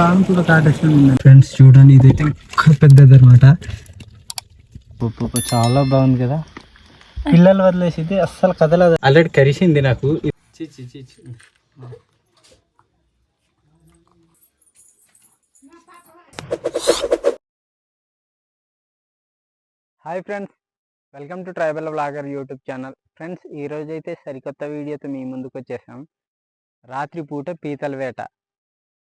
పాము కూడా కాటేస్తుంది ఉంది ఫ్రెండ్స్ చూడండి ఇదైతే ఇంకా పెద్దది అనమాట చాలా బాగుంది కదా. పిల్లలు వదిలేసి అస్సలు కదలదు. ఆల్రెడీ కరిసింది నాకు. చి, చి, చి, చి. Hi friends welcome to tribal blogger YouTube channel friends ఈ రోజు అయితే సరికొత్త వీడియోతో మీ ముందుకు వచ్చేసాం రాత్రి పూట పీతల వేట.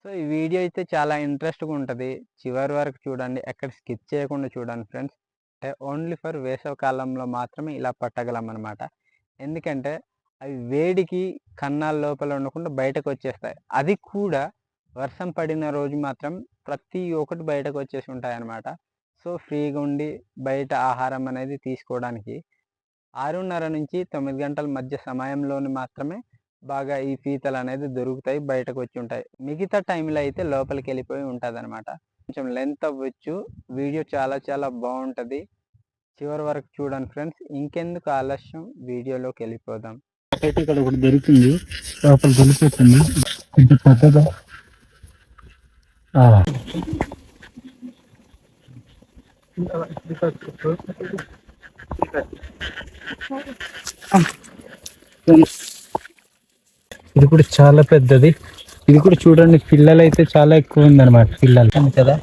సో ఈ వీడియో అయితే చాలా ఇంట్రెస్ట్గా ఉంటుంది. చివరి వరకు చూడండి. ఎక్కడ స్కిప్ చేయకుండా చూడండి ఫ్రెండ్స్. అంటే ఓన్లీ ఫర్ వేసవ కాలంలో మాత్రమే ఇలా పట్టగలం అనమాట ఎందుకంటే అవి వేడికి కన్నాల లోపల ఉండకుండా బయటకు వచ్చేస్తాయి. అది కూడా వర్షం పడిన రోజు మాత్రం ప్రతి ఒక్కటి బయటకు వచ్చేసి ఉంటాయి అన్నమాట సో ఫ్రీగా ఉండి బయట ఆహారం అనేది తీసుకోవడానికి ఆరున్నర నుంచి తొమ్మిది గంటల మధ్య సమయంలోని మాత్రమే బాగా ఈ పీతలు అనేది దొరుకుతాయి బయటకు వచ్చి ఉంటాయి. మిగతా టైంలో అయితే లోపలికి వెళ్ళిపోయి ఉంటుంది అనమాట కొంచెం లెంత్ అవ్వచ్చు. వీడియో చాలా చాలా బాగుంటుంది. చివరి వరకు చూడండి ఫ్రెండ్స్ ఇంకెందుకు ఆలస్యం? వీడియోలోకి వెళ్ళిపోదాం. అయితే ఇక్కడ ఒకటి దొరికింది లోపల దొరికిపోతుంది కొంచెం పెద్దదా. ఇది కూడా చాలా పెద్దది. ఇది కూడా చూడండి పిల్లలు అయితే చాలా ఎక్కువ ఉందన్నమాట పిల్లలు కదా?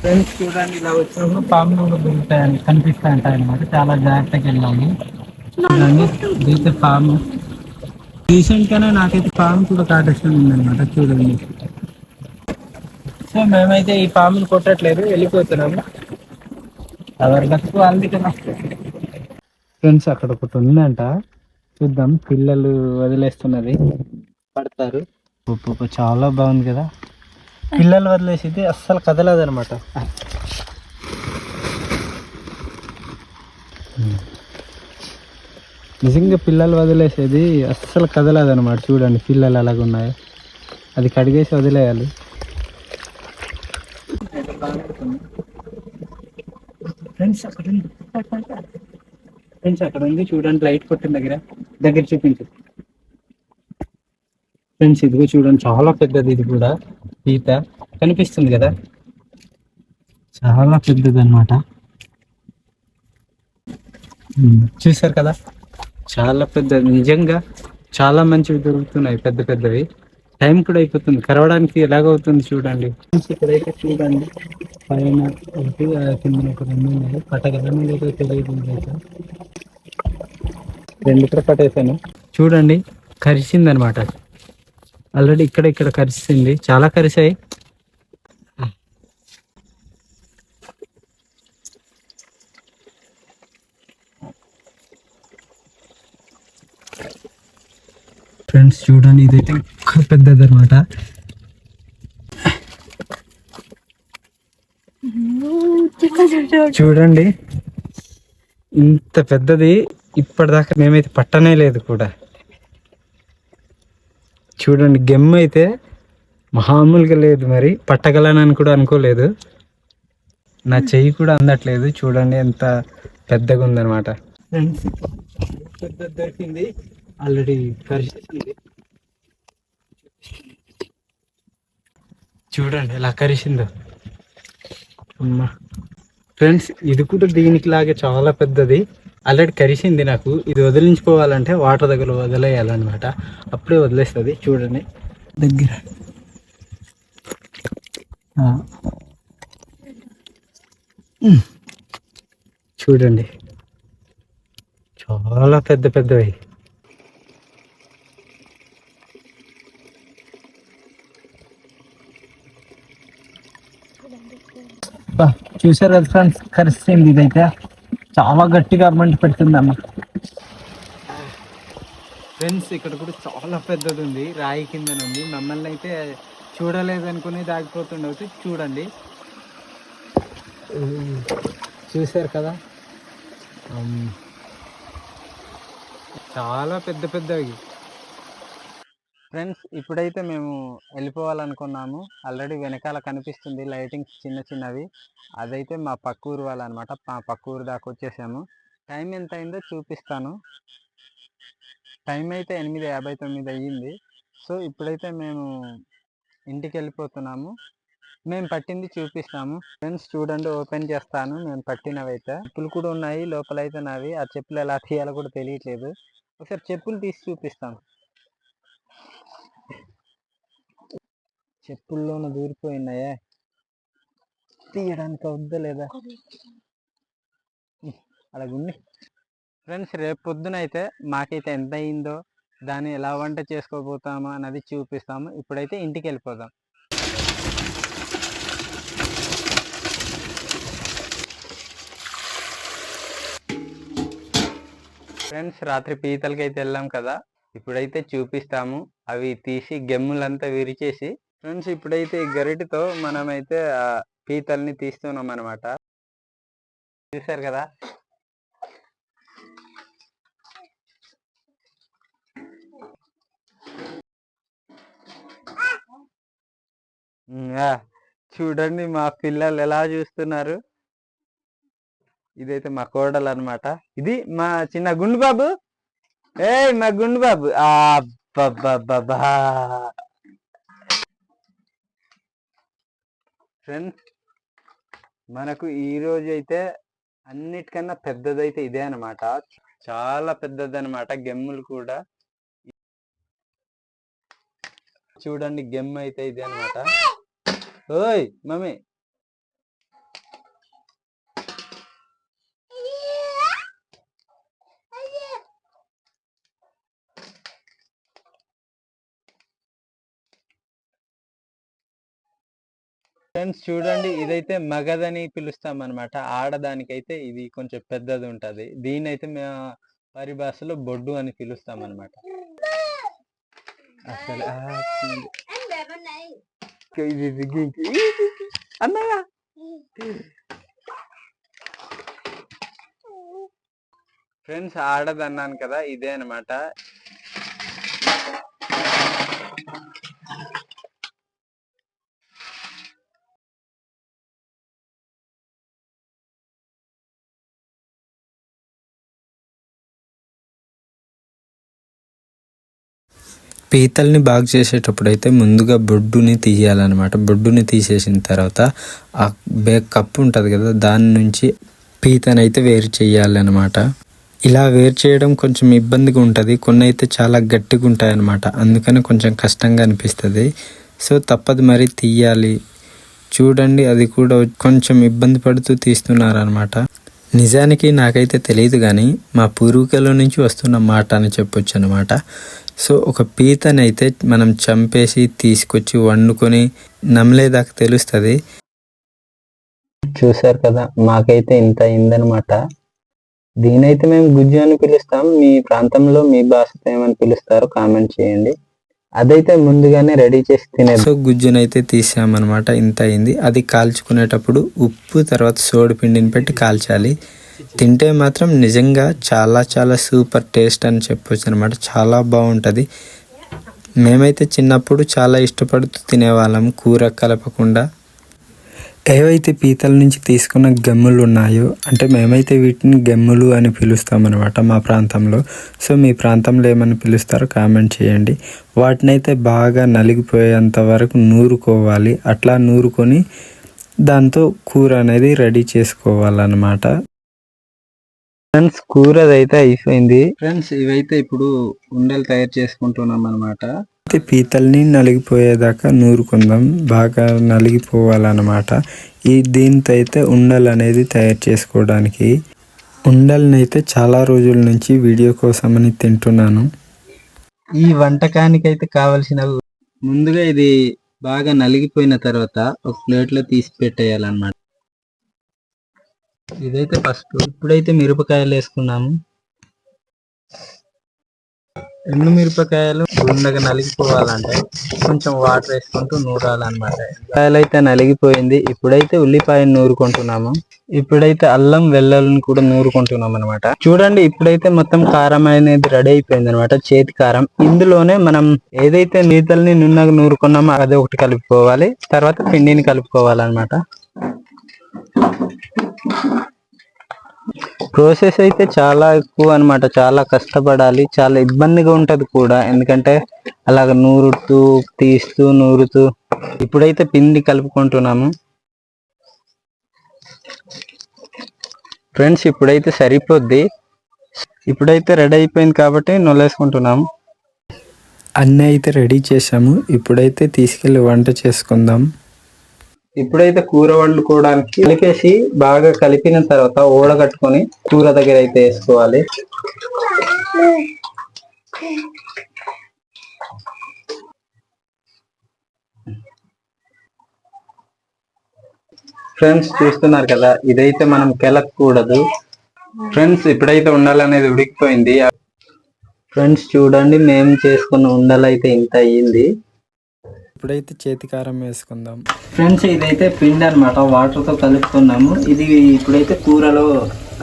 ఫ్రెండ్స్ చూడండి ఇలా వచ్చినప్పుడు పాములు కూడా దొరుకుతాయని కనిపిస్తాయి అంటాయి అనమాట చాలా జాగ్రత్తగా వెళ్ళాలి. చూడండి ఇదైతే పాము రీసెంట్ గానే నాకైతే పాము కూడా కాటేషన్ ఉందన్నమాట చూడండి. సో మేమైతే ఈ పాముని కొట్టట్లేదు వెళ్ళిపోతున్నాము. ఎవరి లక్కు వాళ్ళది కదా. ఫ్రెండ్స్ అక్కడ ఒకటి ఉందంట. చూద్దాం. పిల్లలు వదిలేస్తున్నది. పడతారు. చాలా బాగుంది కదా. పిల్లలు వదిలేసి అస్సలు కదలదు అనమాట నిజంగా పిల్లలు వదిలేసేది అస్సలు కదలదు అనమాట చూడండి పిల్లలు అలాగ ఉన్నాయి అది కడిగేసి వదిలేయాలి. ఫ్రెండ్స్ అక్కడ ఉంది. ఫ్రెండ్స్ అక్కడ ఉంది. చూడండి లైట్ కొట్టిన దగ్గర. దగ్గర చూపించు. ఫ్రెండ్స్ ఇదిగో చూడండి చాలా పెద్దది ఇది కూడా ఈత కనిపిస్తుంది కదా? చాలా పెద్దది అనమాట చూసారు కదా? చాలా పెద్దది. నిజంగా చాలా మంచివి దొరుకుతున్నాయి పెద్ద పెద్దవి. టైం కూడా అయిపోతుంది. కరవడానికి ఎలాగవుతుంది చూడండి. ఫ్రెండ్స్ ఇక్కడైతే చూడండి. పైన ఒకటి కింద ఒక రెండు ఉన్నాయి. పట్టగలను తెలియదు రెండు కూడా పట్టేసాను. చూడండి కరిసింది అనమాట ఆల్రెడీ ఇక్కడ ఇక్కడ కరిసింది. చాలా కరిసాయి. ఫ్రెండ్స్ చూడండి ఇదైతే ఇంకా పెద్దది అనమాట చూడండి ఇంత పెద్దది. ఇప్పటిదాకా మేమైతే పట్టనే లేదు కూడా. చూడండి గెమ్ అయితే మామూలుగా లేదు మరి. పట్టగలనని కూడా అనుకోలేదు. నా చెయ్యి కూడా అందట్లేదు. చూడండి ఎంత పెద్దగా పెద్ద దొరికింది. ఆల్రెడీ చూడండి ఎలా కరిసిందో. అమ్మా. ఫ్రెండ్స్ ఇది కూడా దీనికి లాగే చాలా పెద్దది. ఆల్రెడీ కరిసింది నాకు. ఇది వదిలించుకోవాలంటే వాటర్ దగ్గర వదిలేయాలన్నమాట. అప్పుడే వదిలేస్తుంది. చూడండి. దగ్గర. చూడండి. చాలా పెద్ద పెద్దవి. చూసారు కదా ఫ్రెండ్స్? కరిస్తుంది ఇదైతే. చాలా గట్టిగా మంట పెడుతుందమ్మ. ఫ్రెండ్స్ ఇక్కడ కూడా చాలా పెద్దది ఉంది. రాయి కింద ఉంది మమ్మల్ని అయితే చూడలేదు అనుకుని దాగిపోతుండవచ్చు చూడండి. చూశారు కదా? చాలా పెద్ద పెద్దవి. ఫ్రెండ్స్ ఇప్పుడైతే మేము వెళ్ళిపోవాలనుకున్నాము. ఆల్రెడీ వెనకాల కనిపిస్తుంది లైటింగ్స్ చిన్న చిన్నవి. అదైతే మా పక్క ఊరు వాళ్ళనమాట. మా పక్క ఊరు దాకా వచ్చేసాము. టైం ఎంత అయిందో చూపిస్తాను. టైం అయితే ఎనిమిది యాభై తొమ్మిది అయ్యింది. సో ఇప్పుడైతే మేము ఇంటికి వెళ్ళిపోతున్నాము మేము పట్టింది చూపిస్తాము. ఫ్రెండ్స్ చూడండి ఓపెన్ చేస్తాను. మేము పట్టినవి అయితే చెప్పులు కూడా ఉన్నాయి లోపల అయితే నావి. ఆ చెప్పులు ఎలా తీయాలో కూడా తెలియట్లేదు. ఒకసారి చెప్పులు తీసి చూపిస్తాను. చెప్పుల్లోన దూరిపోయినాయే. తీయడానికి అవుద్దా లేదా? అలాగుండి ఫ్రెండ్స్ రేపు పొద్దున అయితే మాకైతే ఎంత అయిందో దాన్ని ఎలా వంట చేసుకోబోతామో అన్నది చూపిస్తాము. ఇప్పుడైతే ఇంటికి వెళ్ళిపోదాం ఫ్రెండ్స్ రాత్రి పీతలకి అయితే వెళ్ళాం కదా. ఇప్పుడైతే చూపిస్తాము. అవి తీసి గెమ్ములంతా విరిచేసి ఫ్రెండ్స్ ఇప్పుడైతే ఈ గరిటితో మనమైతే ఆ పీతల్ని తీస్తున్నాం అనమాట చూసారు కదా చూడండి మా పిల్లలు ఎలా చూస్తున్నారు. ఇదైతే మా కోడలు అన్నమాట ఇది మా చిన్న గుండు బాబు. ఏ మా గుండు బాబు. ఆ అబ్బబ్బబ్బబ్బా. ఫ్రెండ్స్ మనకు ఈ రోజు అయితే అన్నిటికన్నా పెద్దదైతే ఇదే అన్నమాట. చాలా పెద్దది అనమాట గెమ్ములు కూడా. చూడండి గెమ్ అయితే ఇదే అన్నమాట. ఓయ్ మమ్మీ. ఫ్రెండ్స్ చూడండి ఇదైతే మగదని పిలుస్తాం అనమాట ఆడదానికైతే ఇది కొంచెం పెద్దది ఉంటది దీని అయితే మేము పరిభాషలో బొడ్డు అని పిలుస్తాం అనమాట అసలు అన్నయ్య ఫ్రెండ్స్ ఆడదన్నాను కదా ఇదే అన్నమాట. పీతల్ని బాగు చేసేటప్పుడు అయితే ముందుగా బొడ్డుని తీయాలన్నమాట. బొడ్డుని తీసేసిన తర్వాత ఆ బే కప్పు ఉంటుంది కదా దాని నుంచి పీతని అయితే వేరు చేయాలన్నమాట. ఇలా వేరు చేయడం కొంచెం ఇబ్బందిగా ఉంటుంది. కొన్ని అయితే చాలా గట్టిగా ఉంటాయన్నమాట. అందుకని కొంచెం కష్టంగా అనిపిస్తుంది. సో తప్పదు మరి తీయాలి. చూడండి అది కూడా కొంచెం ఇబ్బంది పడుతూ తీస్తున్నారనమాట నిజానికి నాకైతే తెలియదు కానీ మా పూర్వీకుల నుంచి వస్తున్న మాట అని చెప్పొచ్చు అనమాట సో ఒక పీతని అయితే మనం చంపేసి తీసుకొచ్చి వండుకొని నమ్మలేదాకా తెలుస్తుంది. చూసారు కదా మాకైతే ఇంత అయిందనమాట దీనైతే మేము గుజ్జు అని పిలుస్తాం. మీ ప్రాంతంలో మీ భాషతో ఏమని పిలుస్తారో కామెంట్ చేయండి. అదైతే ముందుగానే రెడీ చేసి తినేది సో గుజ్జునైతే తీసామన్నమాట. ఇంత అయింది. అది కాల్చుకునేటప్పుడు ఉప్పు తర్వాత సోడి పిండిని పెట్టి కాల్చాలి. తింటే మాత్రం నిజంగా చాలా చాలా సూపర్ టేస్ట్ అని చెప్పొచ్చు అనమాట చాలా బాగుంటుంది. మేమైతే చిన్నప్పుడు చాలా ఇష్టపడుతూ తినేవాళ్ళం కూర కలపకుండా. ఏవైతే పీతల నుంచి తీసుకున్న గమ్ములు ఉన్నాయో అంటే మేమైతే వీటిని గమ్ములు అని పిలుస్తామన్నమాట మా ప్రాంతంలో. సో మీ ప్రాంతంలో ఏమని పిలుస్తారో కామెంట్ చేయండి. వాటినైతే బాగా నలిగిపోయేంత వరకు నూరుకోవాలి. అట్లా నూరుకొని దాంతో కూర అనేది రెడీ చేసుకోవాలన్నమాట. ఫ్రెండ్స్ కూర అయితే అయిపోయింది. ఫ్రెండ్స్ ఇవైతే ఇప్పుడు ఉండలు తయారు చేసుకుంటున్నాం అనమాట అయితే పీతల్ని నలిగిపోయేదాకా నూరుకుందాం. బాగా నలిగిపోవాలన్నమాట. ఈ దీంతో అయితే ఉండలు అనేది తయారు చేసుకోవడానికి. ఉండల్ని అయితే చాలా రోజుల నుంచి వీడియో కోసమని తింటున్నాను. ఈ వంటకానికి అయితే కావలసిన ముందుగా ఇది బాగా నలిగిపోయిన తర్వాత ఒక ప్లేట్లో తీసి పెట్టేయాలన్నమాట. ఇదైతే ఫస్ట్. ఇప్పుడైతే మిరపకాయలు వేసుకున్నాము. ఎండు మిరపకాయలు గుండగా నలిగిపోవాలంటే కొంచెం వాటర్ వేసుకుంటూ నూరాలన్నమాట. కాయలు అయితే నలిగిపోయింది. ఇప్పుడైతే ఉల్లిపాయను నూరుకుంటున్నాము. ఇప్పుడైతే అల్లం వెల్లుల్లిని కూడా నూరుకుంటున్నాం అనమాట చూడండి ఇప్పుడైతే మొత్తం కారం అనేది రెడీ అయిపోయింది అనమాట చేతి కారం. ఇందులోనే మనం ఏదైతే నీతల్ని నున్నగా నూరుకున్నామో అది ఒకటి కలుపుకోవాలి. తర్వాత పిండిని కలుపుకోవాలన్నమాట. ప్రాసెస్ అయితే చాలా ఎక్కువ అన్నమాట. చాలా కష్టపడాలి. చాలా ఇబ్బందిగా ఉంటుంది కూడా. ఎందుకంటే అలాగ నూరుతూ తీస్తూ నూరుతూ ఇప్పుడైతే పిండి కలుపుకుంటున్నాము. ఫ్రెండ్స్ ఇప్పుడైతే సరిపోద్ది. ఇప్పుడైతే రెడీ అయిపోయింది కాబట్టి నొల్లేసుకుంటున్నాము. అన్నీ అయితే రెడీ చేసాము ఇప్పుడైతే తీసుకెళ్ళి వంట చేసుకుందాం. ఇప్పుడైతే కూర వండుకోవడానికి కలిపేసి బాగా కలిపిన తర్వాత ఓడగట్టుకొని కూర దగ్గర అయితే వేసుకోవాలి. ఫ్రెండ్స్ చూస్తున్నారు కదా ఇదైతే మనం కెలకూడదు ఫ్రెండ్స్ ఇప్పుడైతే ఉండాలనేది ఉడికిపోయింది. ఫ్రెండ్స్ చూడండి మేము చేసుకున్న ఉండలైతే ఇంత అయ్యింది. ఇప్పుడైతే చేతికారం వేసుకుందాం. ఫ్రెండ్స్ ఇదైతే పిండి అనమాట వాటర్తో కలుపుకున్నాము ఇది ఇప్పుడైతే కూరలో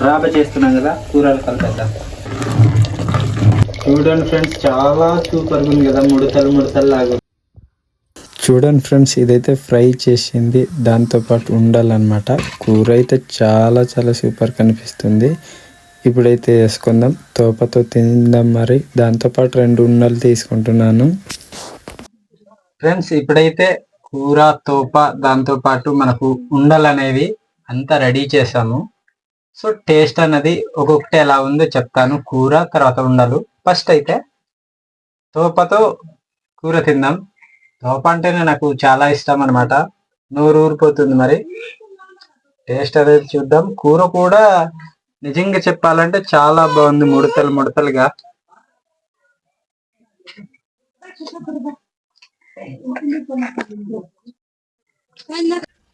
రాబ చేస్తున్నాం కదా కూరలు కలిపేద్దాం. చూడండి ఫ్రెండ్స్ చాలా సూపర్ ఉంది కదా ముడతలు ముడతలు లాగా చూడండి ఫ్రెండ్స్ ఇదైతే ఫ్రై చేసింది. దాంతోపాటు ఉండాలన్నమాట. కూర అయితే చాలా చాలా సూపర్ కనిపిస్తుంది. ఇప్పుడైతే వేసుకుందాం. తోపతో తిందాం మరి. దాంతోపాటు రెండు ఉండలు తీసుకుంటున్నాను. ఫ్రెండ్స్ ఇప్పుడైతే కూర తోప దాంతో పాటు మనకు ఉండలు అనేవి అంతా రెడీ చేసాము సో టేస్ట్ అనేది ఒక్కొక్కటి ఎలా ఉందో చెప్తాను. కూర తర్వాత ఉండలు. ఫస్ట్ అయితే తోపతో కూర తిందాం. తోప అంటేనే నాకు చాలా ఇష్టం అనమాట నోరు ఊరిపోతుంది మరి. టేస్ట్ అనేది చూద్దాం. కూర కూడా నిజంగా చెప్పాలంటే చాలా బాగుంది ముడతలు ముడతలుగా.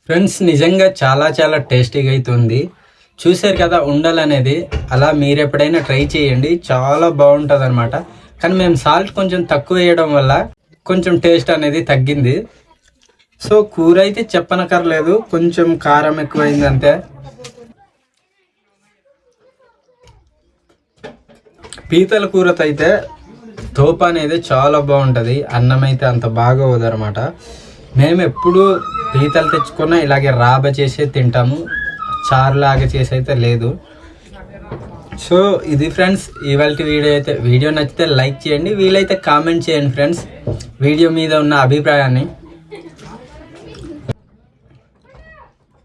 ఫ్రెండ్స్ నిజంగా చాలా చాలా టేస్టీగా అవుతుంది చూసారు కదా ఉండాలనేది అలా మీరు ఎప్పుడైనా ట్రై చేయండి. చాలా బాగుంటుంది అనమాట కానీ మేము సాల్ట్ కొంచెం తక్కువ వేయడం వల్ల కొంచెం టేస్ట్ అనేది తగ్గింది. సో కూర అయితే చెప్పనక్కర్లేదు. కొంచెం కారం ఎక్కువైంది అంతే. పీతల కూరతో అయితే తోప అనేది చాలా బాగుంటుంది. అన్నం అయితే అంత బాగా అనమాట మేము ఎప్పుడు పీతలు తెచ్చుకున్నా ఇలాగే రాబ చేసే తింటాము. చారులాగా చేసి అయితే లేదు. సో ఇది ఫ్రెండ్స్ ఇవాళ వీడియో అయితే వీడియో నచ్చితే లైక్ చేయండి. వీలైతే కామెంట్ చేయండి ఫ్రెండ్స్. వీడియో మీద ఉన్న అభిప్రాయాన్ని.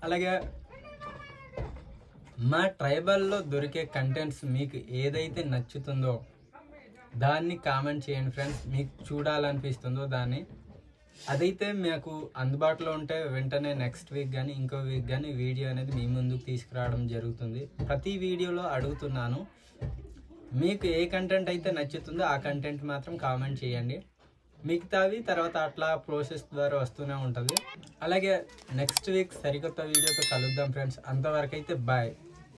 అలాగే మా ట్రైబల్లో దొరికే కంటెంట్స్ మీకు ఏదైతే నచ్చుతుందో దాన్ని కామెంట్ చేయండి ఫ్రెండ్స్. మీకు చూడాలనిపిస్తుందో దాన్ని. అదైతే మాకు అందుబాటులో ఉంటే వెంటనే నెక్స్ట్ వీక్ కానీ ఇంకో వీక్ కానీ వీడియో అనేది మీ ముందుకు తీసుకురావడం జరుగుతుంది. ప్రతి వీడియోలో అడుగుతున్నాను. మీకు ఏ కంటెంట్ అయితే నచ్చుతుందో ఆ కంటెంట్ మాత్రం కామెంట్ చేయండి. మిగతావి తర్వాత అట్లా ప్రాసెస్ ద్వారా వస్తూనే ఉంటుంది. అలాగే నెక్స్ట్ వీక్ సరికొత్త వీడియోతో కలుద్దాం ఫ్రెండ్స్. అంతవరకు అయితే బాయ్.